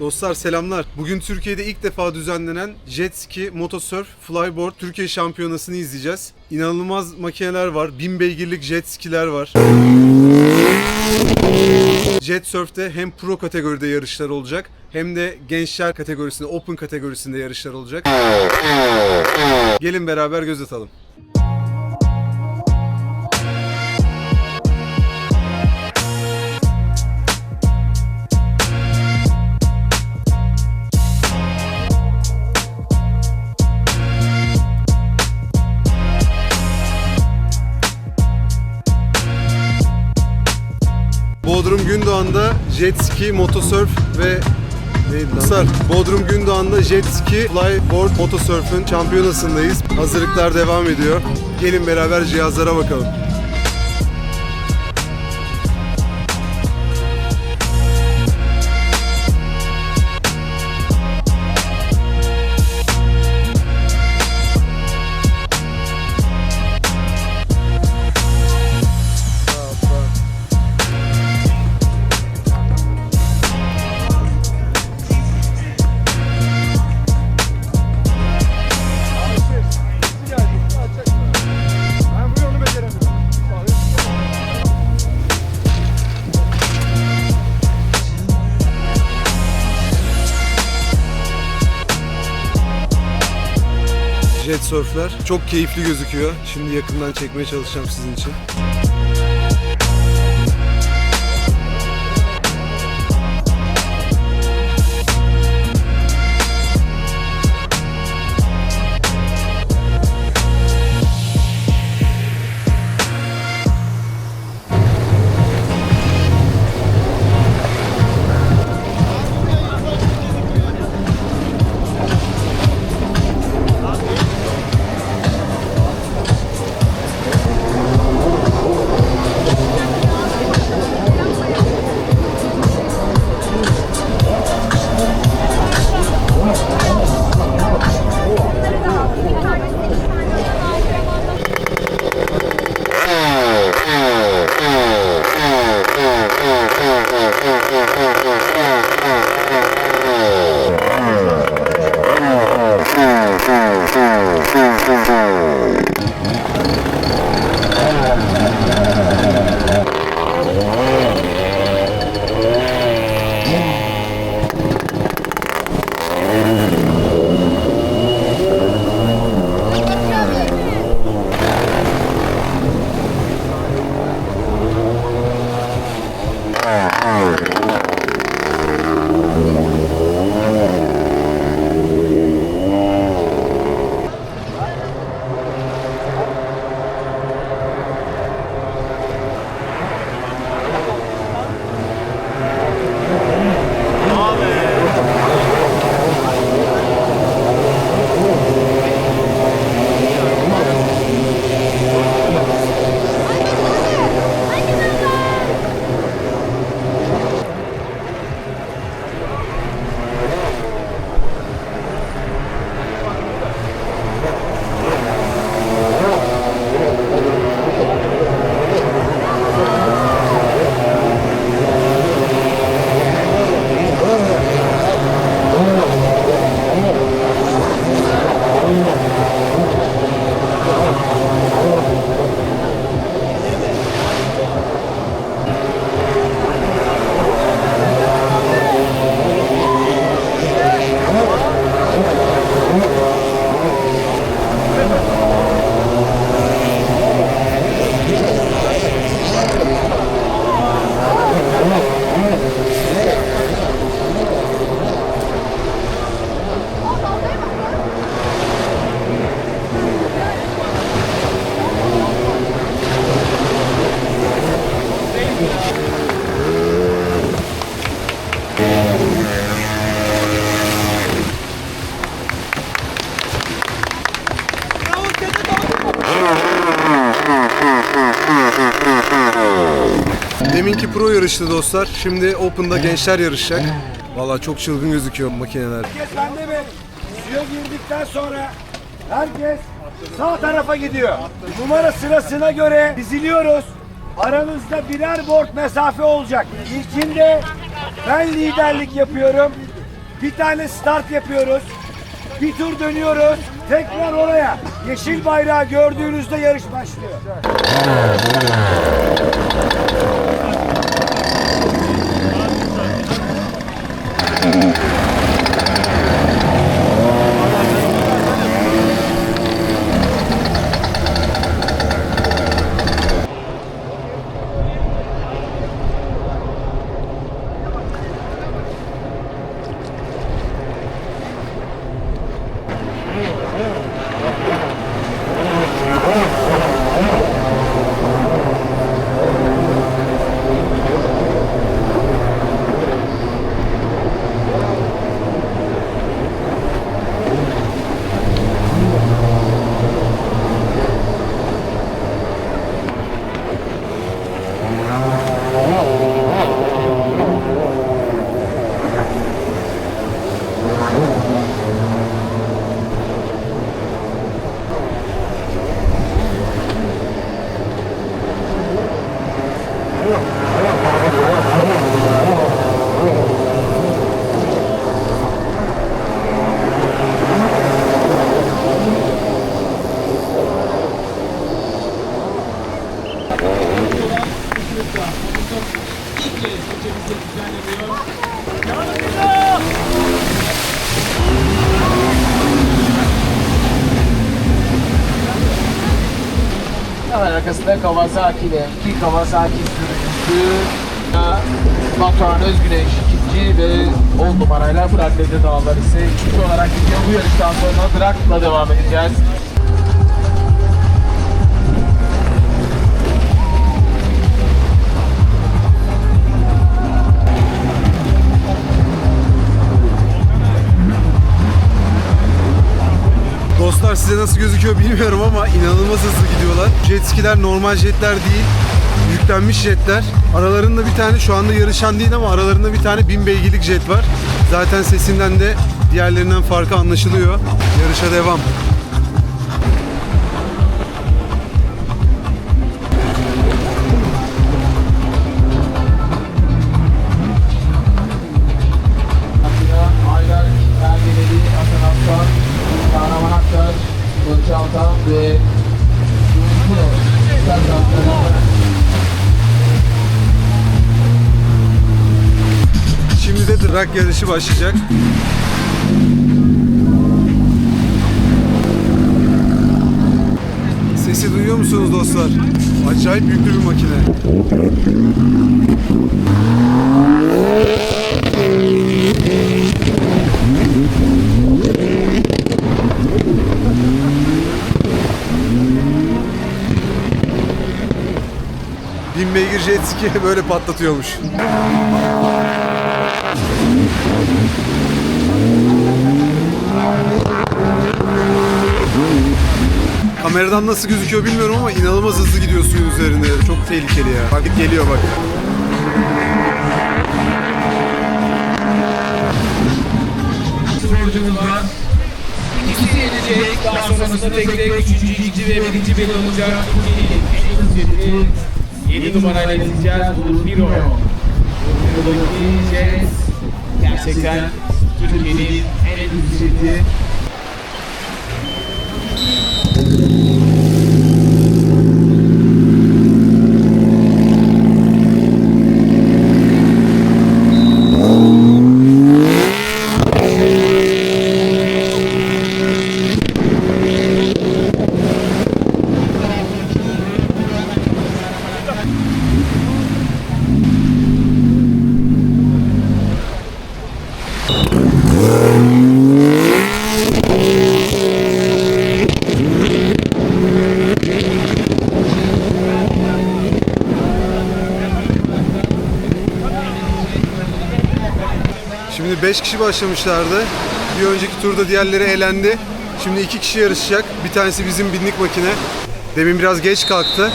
Dostlar selamlar. Bugün Türkiye'de ilk defa düzenlenen Jet Ski, Motosurf, Flyboard Türkiye Şampiyonası'nı izleyeceğiz. İnanılmaz makineler var. 1000 beygirlik jet skiler var. Jet Surf'te hem pro kategoride yarışlar olacak hem de gençler kategorisinde, open kategorisinde yarışlar olacak. Gelin beraber göz atalım. Jet ski, motosurf ve lan? Dostlar, Bodrum Gündoğan'da jet ski, flyboard, motosurf'ün şampiyonasındayız. Hazırlıklar devam ediyor. Gelin beraber cihazlara bakalım. Jet surfler çok keyifli gözüküyor. Şimdi yakından çekmeye çalışacağım sizin için. Yarıştı dostlar. Şimdi Open'da gençler yarışacak. Vallahi çok çılgın gözüküyor makineler. Herkes bende mi? Suya girdikten sonra herkes sağ tarafa gidiyor. Numara sırasına göre diziliyoruz. Aranızda birer board mesafe olacak. İlkinde ben liderlik yapıyorum. Bir tane start yapıyoruz. Bir tur dönüyoruz. Tekrar oraya. Yeşil bayrağı gördüğünüzde yarış başlıyor. Arkasında Kawasaki ile iki Kawasaki sürücüsü Batuhan Özgüneş ikinci ve 10 numarayla Fırat Dede Dağlar ise üçüncü olarak gidiyor. Bu yarıştan sonra Drak'la devam edeceğiz. Dostlar size nasıl gözüküyor bilmiyorum ama inanılmaz hızlı gidiyorlar. Jet skiler normal jetler değil. Yüklenmiş jetler. Aralarında bir tane şu anda yarışan değil ama aralarında bir tane 1000 beygirlik jet var. Zaten sesinden de diğerlerinden farkı anlaşılıyor. Yarışa devam. Drag yarışı başlayacak. Sesi duyuyor musunuz dostlar? Acayip yüklü bir makine. Bin beygir jet ski böyle patlatıyormuş. Kameradan nasıl gözüküyor bilmiyorum ama inanılmaz hızlı gidiyor suyun üzerinde. Çok tehlikeli ya. Bak geliyor bak. sporcumuz var. İkisi yenecek. Daha sonrasında tek tek üçüncü, ikinci ve birinci belli olacak. Türkiye'nin en hızlı jeti 7 numarayla izleyeceğiz. Bu Hero. Buradaki jet gerçekten Türkiye'nin en başlamışlardı. Bir önceki turda diğerleri elendi. Şimdi 2 kişi yarışacak. Bir tanesi bizim binlik makine. Demin biraz geç kalktı.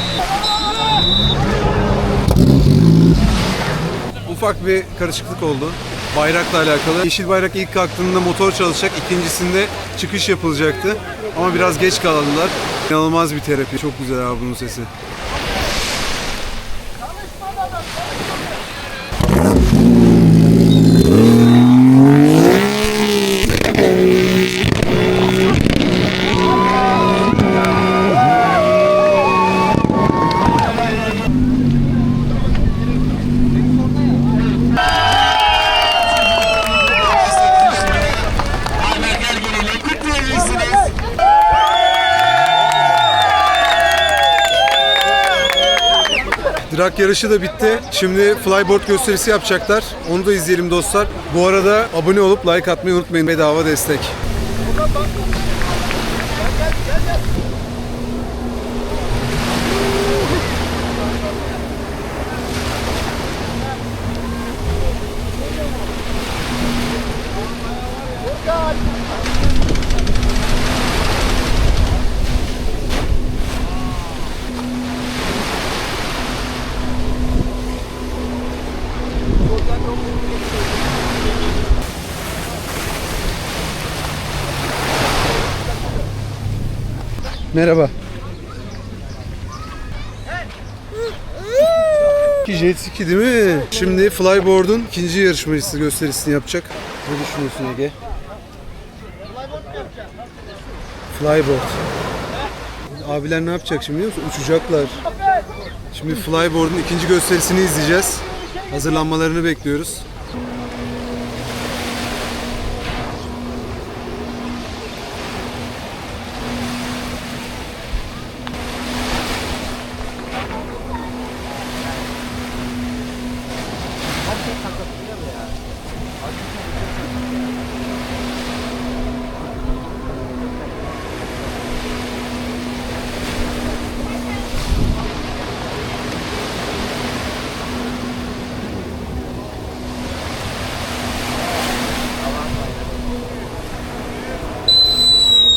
Ufak bir karışıklık oldu. Bayrakla alakalı. Yeşil bayrak ilk kalktığında motor çalışacak. ikincisinde çıkış yapılacaktı. Ama biraz geç kaldılar. İnanılmaz bir terapi. Çok güzel abi bunun sesi. Trak yarışı da bitti. Şimdi flyboard gösterisi yapacaklar. Onu da izleyelim dostlar. Bu arada abone olup like atmayı unutmayın. Bedava destek. Merhaba. Ki Jet ski değil mi? Şimdi Flyboard'un ikinci yarışmacısı gösterisini yapacak. Ne düşünüyorsun Ege? Flyboard. Abiler ne yapacak şimdi biliyor musun? Uçacaklar. Şimdi Flyboard'un ikinci gösterisini izleyeceğiz. Hazırlanmalarını bekliyoruz.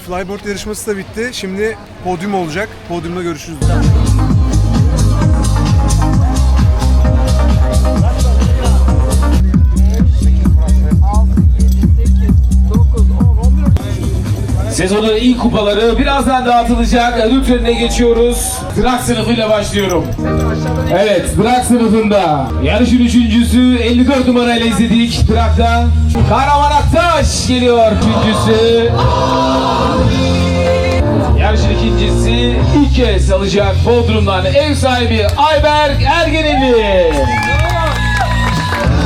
Flyboard yarışması da bitti. Şimdi podyum olacak. Podyumda görüşürüz. Sezonun ilk kupaları birazdan dağıtılacak. Ödül törenine geçiyoruz. Drak sınıfıyla başlıyorum. Evet, Drak sınıfında yarışın üçüncüsü 54 numarayla izledik. Drak'ta Kahraman Aktaş geliyor üçüncüsü. Yarışın ikincisi ilk kez alacak Bodrum'dan ev sahibi Ayberk Ergeneli.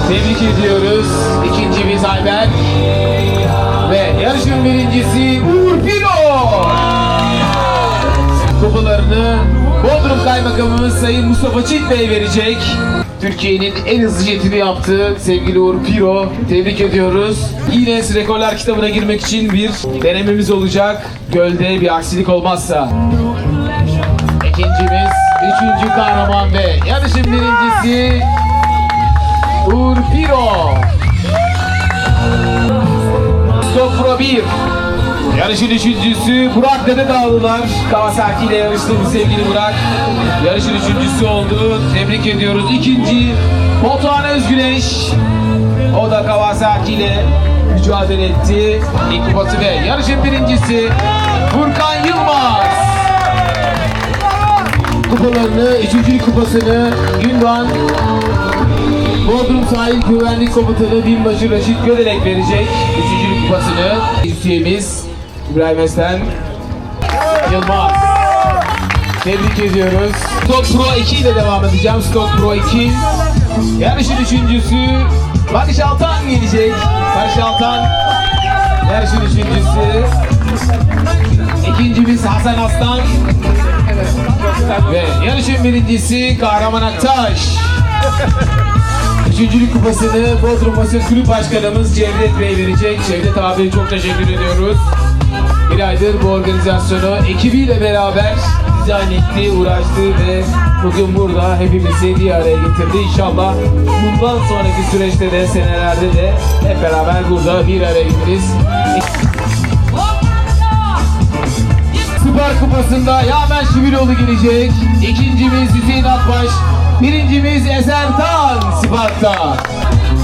Tebrik ediyoruz. İkincimiz Ayberk. Ve yarışın birincisi Uğur Pino. Kupalarını Bodrum Kaymakamımız Sayın Mustafa Çit Bey verecek. Türkiye'nin en hızlı jetini yaptı sevgili Uğur Piro. Tebrik ediyoruz. Guinness Rekorlar kitabına girmek için bir denememiz olacak. Gölde bir aksilik olmazsa. İkincimiz, üçüncü kahraman ve yarışın birincisi Uğur Piro. Pro 1. Yarışın üçüncüsü Burak Dede Dağlılar. Kawasaki ile yarıştığımız sevgili Burak. Yarışın üçüncüsü oldu. Tebrik ediyoruz. İkinci Batuhan Özgüneş. O da Kawasaki ile mücadele etti. İlk ve yarışın birincisi Furkan Yılmaz. Kupalarını, üçüncülük kupasını Gündoğan Bodrum Sahil Güvenlik Komutanı Binbaşı Raşit Gödelek verecek. Üçüncülük kupasını. Üyemiz İbrahim Esen Yılmaz. Tebrik ediyoruz. Stock Pro 2 ile devam edeceğim. Stock Pro 2. Yarışın üçüncüsü Barış Altan gelecek. Barış Altan yarışın üçüncüsü. İkincimiz Hasan Aslan. Ve yarışın birincisi Kahraman Aktaş. Üçüncülük kupasını Bodrum Basın Kulüp Başkanımız Cevdet Bey verecek. Cevdet abi çok teşekkür ediyoruz. Bir aydır bu organizasyonu ekibiyle beraber dizayn etti, uğraştı ve bugün burada hepimizi bir araya getirdi. İnşallah bundan sonraki süreçte de senelerde de hep beraber burada bir araya geliriz. Süper Kupası'nda Yamen Şiviroğlu gelecek. İkincimiz Hüseyin Akbaş. Birincimiz Eser Tan Spark'ta.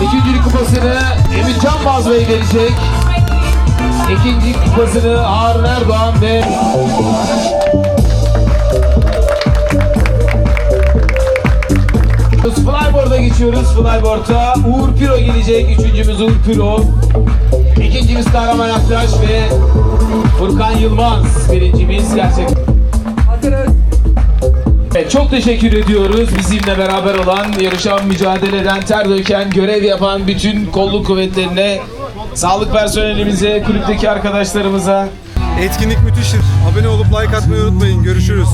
İkincilik kupasını Emin Canbaz Bey verecek. İkinci kupasını Harun Erdoğan ve Flyboard'a geçiyoruz. Flyboard'a Uğur Piro gelecek. Üçüncümüz Uğur Piro. İkincimiz Kahraman Aktaş ve Furkan Yılmaz birincimiz gerçek. Evet, çok teşekkür ediyoruz bizimle beraber olan, yarışan, mücadele eden, ter döken, görev yapan bütün kolluk kuvvetlerine, sağlık personelimize, kulüpteki arkadaşlarımıza, Etkinlik müthiştir. Abone olup like atmayı unutmayın. Görüşürüz.